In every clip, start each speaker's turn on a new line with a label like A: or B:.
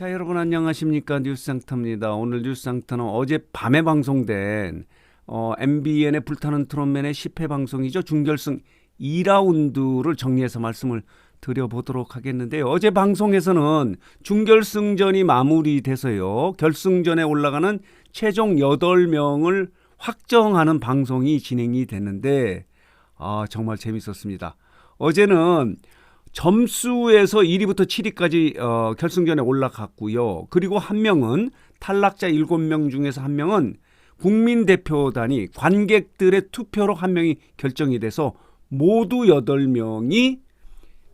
A: 자, 여러분 안녕하십니까? 뉴스상터입니다. 오늘 뉴스상터는 어제 밤에 방송된 어, MBN의 불타는 트롯맨의 10회 방송이죠. 중결승 2라운드를 정리해서 말씀을 드려보도록 하겠는데요. 어제 방송에서는 중결승전이 마무리돼서요. 결승전에 올라가는 최종 8명을 확정하는 방송이 진행이 됐는데 아, 정말 재밌었습니다. 어제는 점수에서 1위부터 7위까지 어, 결승전에 올라갔고요. 그리고 한 명은 탈락자 7명 중에서 한 명은 국민 대표단이 관객들의 투표로 한 명이 결정이 돼서 모두 8명이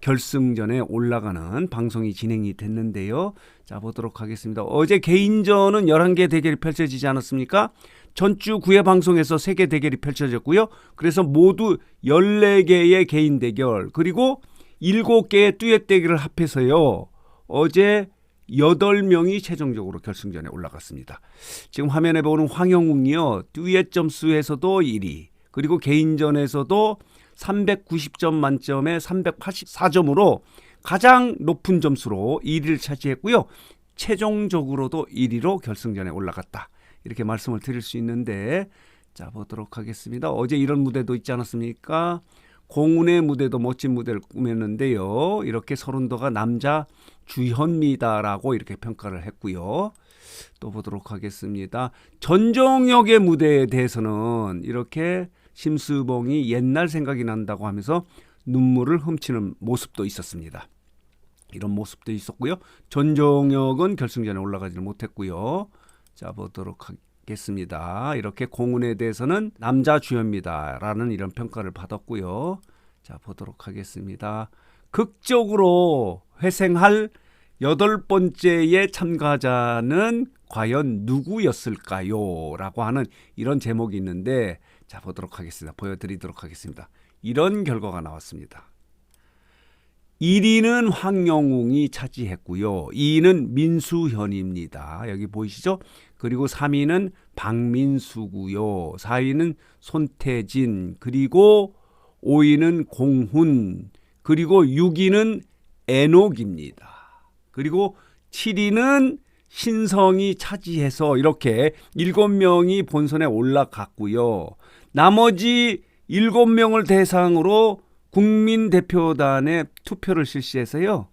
A: 결승전에 올라가는 방송이 진행이 됐는데요. 자, 보도록 하겠습니다. 어제 개인전은 11개 대결이 펼쳐지지 않았습니까? 전주 9회 방송에서 3개 대결이 펼쳐졌고요. 그래서 모두 14개의 개인 대결, 그리고 7개의 듀엣 대결을 합해서요. 어제 8명이 최종적으로 결승전에 올라갔습니다. 지금 화면에 보는 황영웅이요. 듀엣 점수에서도 1위, 그리고 개인전에서도 390점 만점에 384점으로 가장 높은 점수로 1위를 차지했고요. 최종적으로도 1위로 결승전에 올라갔다. 이렇게 말씀을 드릴 수 있는데 자 보도록 하겠습니다. 어제 이런 무대도 있지 않았습니까? 공운의 무대도 멋진 무대를 꾸몄는데요. 이렇게 서른도가 남자 주현미다라고 이렇게 평가를 했고요. 또 보도록 하겠습니다. 전정역의 무대에 대해서는 이렇게 심수봉이 옛날 생각이 난다고 하면서 눈물을 훔치는 모습도 있었습니다. 이런 모습도 있었고요. 전정역은 결승전에 올라가지는 못했고요. 자 보도록 하 겠습니다. 이렇게 공운에 대해서는 남자 주연입니다라는 이런 평가를 받았고요. 자 보도록 하겠습니다. 극적으로 회생할 여덟 번째의 참가자는 과연 누구였을까요? 라고 하는 이런 제목이 있는데 자 보도록 하겠습니다. 보여드리도록 하겠습니다. 이런 결과가 나왔습니다. 1위는 황영웅이 차지했고요. 2위는 민수현입니다. 여기 보이시죠? 그리고 3위는 박민수고요. 4위는 손태진, 그리고 5위는 공훈, 그리고 6위는 애녹입니다. 그리고 7위는 신성이 차지해서 이렇게 7명이 본선에 올라갔고요. 나머지 7명을 대상으로 국민 대표단에 투표를 실시해서요.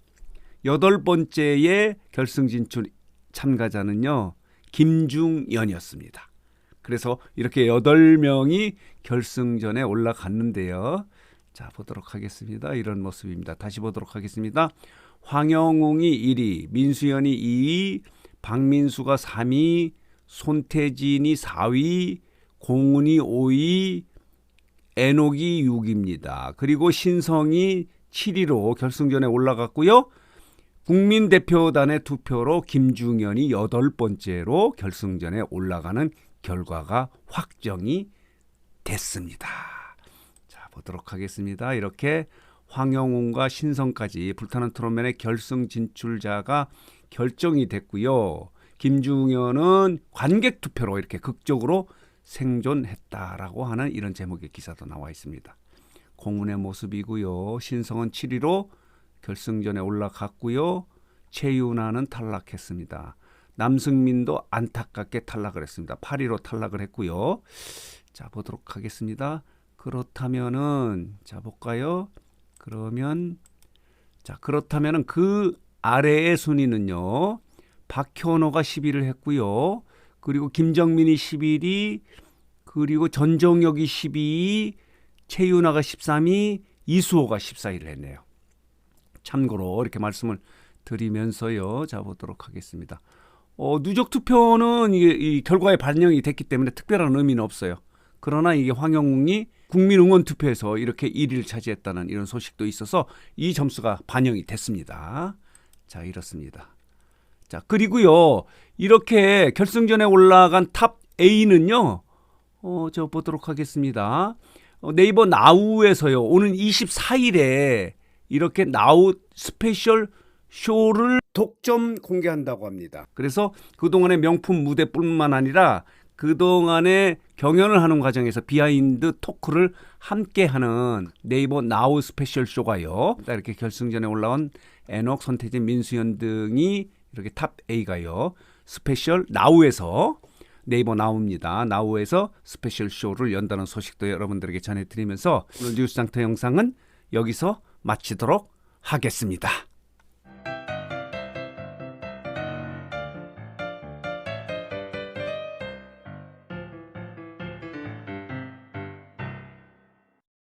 A: 여덟 번째의 결승 진출 참가자는요. 김중연이었습니다. 그래서 이렇게 여덟 명이 결승전에 올라갔는데요. 자, 보도록 하겠습니다. 이런 모습입니다. 다시 보도록 하겠습니다. 황영웅이 1위, 민수연이 2위, 박민수가 3위, 손태진이 4위, 공훈이 5위, 에녹이 6위입니다. 그리고 신성이 7위로 결승전에 올라갔고요. 국민 대표단의 투표로 김중현이 여덟 번째로 결승전에 올라가는 결과가 확정이 됐습니다. 자, 보도록 하겠습니다. 이렇게 황영웅과 신성까지 불타는 트롯맨의 결승 진출자가 결정이 됐고요. 김중현은 관객 투표로 이렇게 극적으로 생존했다라고 하는 이런 제목의 기사도 나와 있습니다. 공운의 모습이고요. 신성은 7위로 결승전에 올라갔고요. 최윤아는 탈락했습니다. 남승민도 안타깝게 탈락을 했습니다. 8위로 탈락을 했고요. 자 보도록 하겠습니다. 그렇다면은 자 볼까요? 그러면 자 그렇다면은 그 아래의 순위는요. 박현호가 10위를 했고요. 그리고 김정민이 11위, 그리고 전정혁이 12위, 최윤아가 13위, 이수호가 14위를 했네요. 참고로 이렇게 말씀을 드리면서요. 자 보도록 하겠습니다. 어, 누적 투표는 이게 이 결과에 반영이 됐기 때문에 특별한 의미는 없어요. 그러나 이게 황영웅이 국민 응원 투표에서 이렇게 1위를 차지했다는 이런 소식도 있어서 이 점수가 반영이 됐습니다. 자, 이렇습니다. 자, 그리고요. 이렇게 결승전에 올라간 탑 A는요. 어, 저 보도록 하겠습니다. 어, 네이버 나우에서요. 오는 24일에 이렇게 나우 스페셜 쇼를 독점 공개한다고 합니다. 그래서 그동안의 명품 무대뿐만 아니라 그동안의 경연을 하는 과정에서 비하인드 토크를 함께 하는 네이버 나우 스페셜 쇼가요. 이렇게 결승전에 올라온 애녹, 손태진, 민수현 등이 이렇게 탑 A가요. 스페셜 나우에서 네이버 나우입니다. 나우에서 스페셜 쇼를 연다는 소식도 여러분들에게 전해드리면서 오늘 뉴스상터 영상은 여기서 마치도록 하겠습니다.